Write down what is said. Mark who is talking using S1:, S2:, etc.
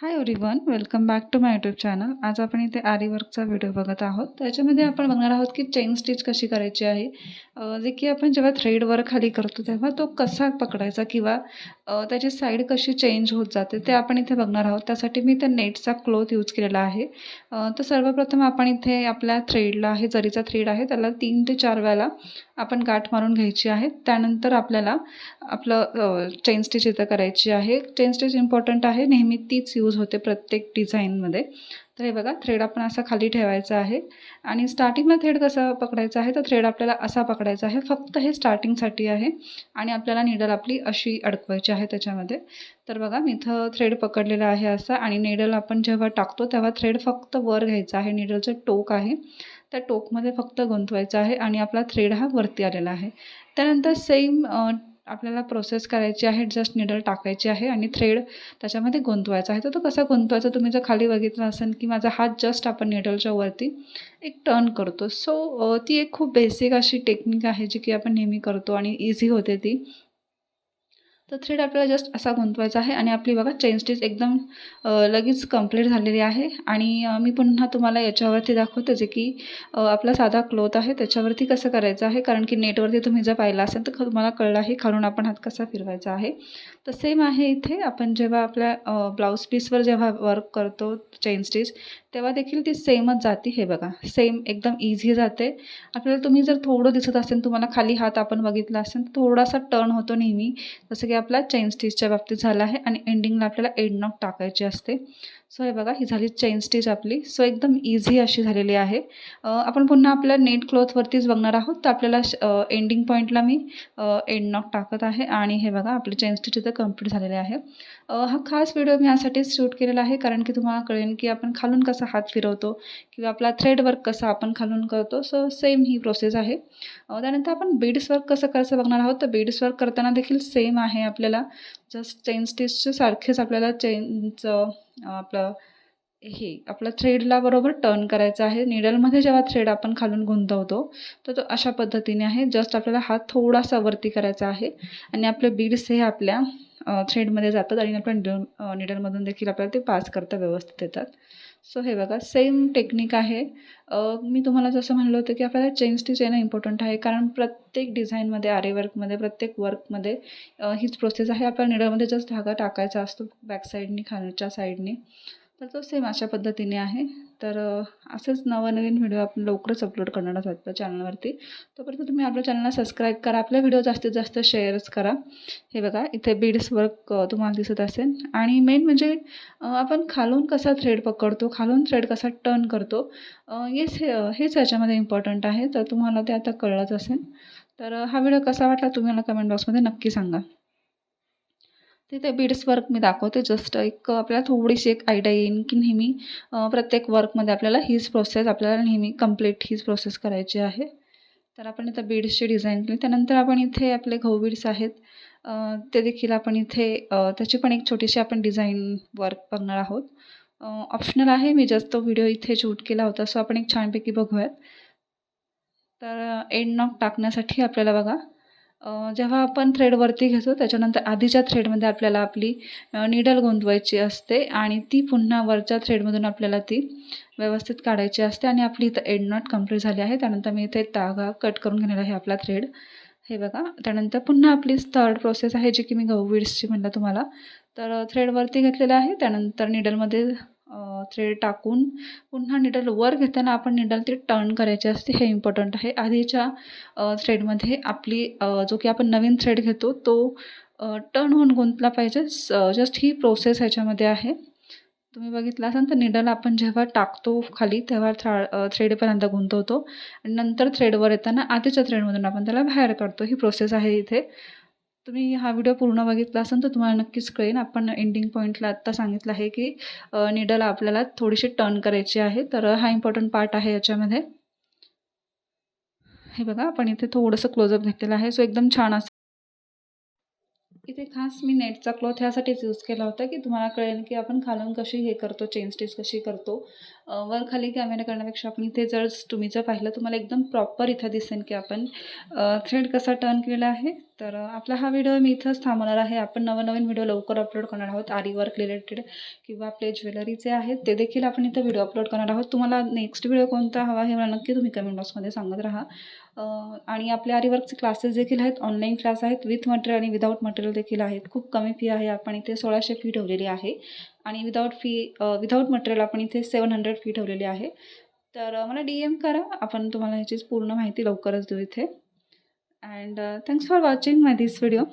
S1: Hi everyone welcome back to my YouTube channel आज आपण इथे आरीवर्कचा व्हिडिओ बघत आहोत. त्याच्यामध्ये आपण बघणार आहोत की चेन स्टिच कशी करायची आहे. जे की आपण जेव्हा थ्रेडवर खाली करतो तेव्हा तो कसा पकडायचा किंवा त्याची साईड कशी चेंज होत जाते ते आपण इथे बघणार आहोत. त्यासाठी मी त्या नेटचा क्लोथ यूज केलेला आहे. तर सर्वप्रथम आपण इथे आपल्या थ्रेडला आहे जरीचा थ्रेड आहे त्याला तीन ते चार वेळेला आपण गाठ मारून घ्यायची आहे. त्यानंतर आपल्याला आपलं चेन स्टिच इथं करायची आहे. चेन स्टिच इम्पॉर्टंट आहे नेहमी तीच यूज होते प्रत्येक डिझाईनमध्ये तर हे बघा थ्रेड आपण असा खाली ठेवायचा आहे. आणि स्टार्टिंगला थ्रेड कसा पकडायचा आहे? तर थ्रेड आपल्याला असा पकडायचा आहे. फक्त हे स्टार्टिंगसाठी आहे. आणि आपल्याला निडल आपली अशी अडकवायची आहे त्याच्यामध्ये. तर बघा मी इथं थ्रेड पकडलेला आहे असा. आणि निडल आपण जेव्हा टाकतो तेव्हा थ्रेड फक्त वर घ्यायचा आहे. निडलचं टोक आहे. त्या टोकमध्ये फक्त गुंतवायचं आहे. आणि आपला थ्रेड हा वरती आलेला आहे. त्यानंतर सेम आपल्याला प्रोसेस करायची आहे जस्ट निडल टाकायची आहे आणि थ्रेड त्याच्यामध्ये गुंतवायचा आहे. तर तो कसा गुंतवायचा? तुम्ही जर खाली बघितलं असेल की माझा हात जस्ट आपण निडलच्या वरती एक टर्न करतो. सो ती एक खूप बेसिक अशी टेक्निक आहे जी की आपण नेहमी करतो आणि इझी होते ती. तर थ्रेड आपल्याला जस्ट असा गुंतवायचा आहे आणि आपली बघा चेन स्टिच एकदम लगेच कंप्लीट झालेली आहे. आणि मी पुन्हा तुम्हाला याच्यावरती दाखवते जे की आपला साधा क्लोथ आहे. त्याच्यावरती कसं करायचं आहे? कारण की नेटवरती तुम्ही जर पाहिलं असेल तर तुम्हाला कळलं आहे. खालून आपण हात कसा फिरवायचा आहे? तर सेम आहे इथे. आपण जेव्हा आपल्या ब्लाऊज पीसवर जेव्हा वर्क करतो चेन स्टिच तेव्हा देखील ती सेमच जाते. हे बघा. सेम एकदम इझी जाते. आपल्याला तुम्ही जर थोडं दिसत असेल तुम्हाला खाली हात आपण बघितला असेल तर थोडासा टर्न होतो नेहमी. जसं की आपला चेन स्टिचच्या बाबतीत झाला आहे आणि एंडिंगला आपल्याला एंड नॉक टाकायची असते. सो हे बघा ही झाली चेन स्टिच आपली. सो एकदम इझी अशी झालेली आहे. आपण पुन्हा आपल्या नेट क्लॉथवरतीच बघणार आहोत. तर आपल्याला एंडिंग पॉईंटला मी एंड नॉक टाकत आहे आणि हे बघा आपले चेन स्टिच इथं कंप्लीट झालेले आहे. हा खास व्हिडिओ मी यासाठीच शूट केलेला आहे कारण की तुम्हाला कळेल की आपण खालून कसा हात फिरवतो किंवा आपला थ्रेड वर्क कसा आपण खालून करतो. सो सेम ही प्रोसेस आहे. त्यानंतर आपण बीड्स वर्क कसं करायचं बघणार आहोत. तर बीड्स वर्क करताना देखील सेम आहे आपल्याला जस्ट चेन स्टिचचे सारखेच आपल्याला चेनचं आपलं हे आपल्या थ्रेडला बरोबर टर्न करायचं आहे. निडलमध्ये जेव्हा थ्रेड आपण खालून गुंतवतो तर तो अशा पद्धतीने आहे. जस्ट आपल्याला हात थोडासा वरती करायचा आहे. आणि आपले बीड्स हे आपल्या थ्रेडमध्ये जातात आणि आपल्या निडल निडलमधून देखील आपल्याला ते पास करता व्यवस्थित येतात. सो हे बघा सेम टेक्निक आहे. मी तुम्हाला जसं म्हणलं होतं की आपल्याला चेन स्टिच येणं इम्पॉर्टंट आहे कारण प्रत्येक डिझाईनमध्ये आरे वर्कमध्ये प्रत्येक वर्कमध्ये हीच प्रोसेस आहे. आपल्याला निडलमध्ये जस्ट धागा टाकायचा असतो बॅक साईडनी खालच्या साईडनी तर तो सेम अशा पद्धतीने आहे. तर असेच नवनवीन व्हिडिओ आपण लवकरच अपलोड करणार आहोत आपल्या चॅनलवरती तोपर्यंत तुम्ही आपल्या चॅनलला सबस्क्राईब करा. आपले व्हिडिओ जास्तीत जास्त शेअर्स करा. हे बघा इथे बीड्स वर्क तुम्हाला दिसत असेल. आणि मेन म्हणजे आपण खालून कसा थ्रेड पकडतो खालून थ्रेड कसा टर्न करतो येस हेच हे हेच याच्यामध्ये इम्पॉर्टंट आहे. तर तुम्हाला ते आता कळलंच असेल. तर हा व्हिडिओ कसा वाटला तुम्ही मला कमेंट बॉक्समध्ये नक्की सांगा. तिथे बीड्स वर्क मी दाखवते. जस्ट एक आपल्याला थोडीशी एक आयडिया येईल की नेहमी प्रत्येक वर्कमध्ये आपल्याला हीच प्रोसेस आपल्याला नेहमी कंप्लीट हीच प्रोसेस करायची आहे. तर आपण इथं बीड्सची डिझाईन केली. त्यानंतर आपण इथे आपले गहू बीड्स आहेत. ते देखील आपण इथे त्याची पण एक छोटीशी आपण डिझाईन वर्क बघणार आहोत. ऑप्शनल आहे. मी जस्ट तो व्हिडिओ इथे शूट केला होता. सो आपण एक छानपैकी बघूयात. तर एंड नॉक टाकण्यासाठी आपल्याला बघा जेव्हा आपण थ्रेडवरती घेतो त्याच्यानंतर आधीच्या थ्रेडमध्ये आपल्याला आपली निडल गुंतवायची असते आणि ती पुन्हा वरच्या थ्रेडमधून आपल्याला ती व्यवस्थित काढायची असते आणि आपली इथं एड नॉट कंप्लीट झाली आहे. त्यानंतर मी इथे तागा कट करून घेणार आहे आपला थ्रेड हे बघा. त्यानंतर पुन्हा आपली थर्ड प्रोसेस आहे जी की मी गहू विड्सची म्हणलं तुम्हाला. तर थ्रेडवरती घेतलेलं आहे. त्यानंतर निडलमध्ये थ्रेड टाकून पुन्हा निडल वर घेताना आपण निडल ती टर्न करायची असते. हे इम्पॉर्टंट आहे. आधीच्या थ्रेडमध्ये आपली जो की आपण नवीन थ्रेड घेतो तो टर्न होऊन गुंतला पाहिजे. जस्ट ही प्रोसेस ह्याच्यामध्ये आहे. तुम्ही बघितलं असाल तर निडल आपण जेव्हा टाकतो खाली तेव्हा थ्रा थ्रेडपर्यंत गुंतवतो. आणि नंतर थ्रेडवर येताना आधीच्या थ्रेडमधून आपण त्याला बाहेर काढतो. ही प्रोसेस आहे इथे. तुम्ही हा व्हिडिओ पूर्ण बघितला असेल तर तुम्हाला नक्कीच कळेल. आपण एंडिंग पॉईंटला आत्ता सांगितलं आहे की निडल आपल्याला थोडीशी टर्न करायची आहे. तर हा इम्पॉर्टंट पार्ट आहे याच्यामध्ये. हे बघा आपण इथे थोडंसं क्लोजअप घेतलेलं आहे. सो एकदम छान असं. इथे खास मी नेटचा क्लॉथ ह्यासाठीच यूज केला होता की तुम्हाला कळेल की आपण खालून कशी हे करतो चेन स्टिच कशी करतो. वर खाली कॅमेरा करण्यापेक्षा आपण इथे जर तुम्ही जर पाहिलं तुम्हाला एकदम प्रॉपर इथं दिसेल की आपण थ्रेड कसा टर्न केलेला आहे. तर आपला हा व्हिडिओ मी इथंच थांबवणार आहे. आपण नवनवीन व्हिडिओ लवकर अपलोड करणार आहोत. आरी वर्क रिलेटेड किंवा आपले ज्वेलरीचे आहेत ते देखील आपण इथं व्हिडिओ अपलोड करणार आहोत. तुम्हाला नेक्स्ट व्हिडिओ कोणता हवा हे मला नक्की तुम्ही कमेंट बॉक्समध्ये सांगत राहा. आणि आपले आरीवर्कचे क्लासेस देखील आहेत. ऑनलाईन क्लास आहेत. विथ मटेरियल आणि विदाऊट मटेरियल देखील आहेत. खूप कमी फी आहे. आपण इथे सोळाशे फी ठेवलेली आहे. आणि विदाऊट फी विदाऊट मटेरियल आपण इथे सेवन हंड्रेड फी ठेवलेली आहे. तर मला डी एम करा. आपण तुम्हाला ह्याची पूर्ण माहिती लवकरच देऊ इथे. and uh, thanks for watching my this video.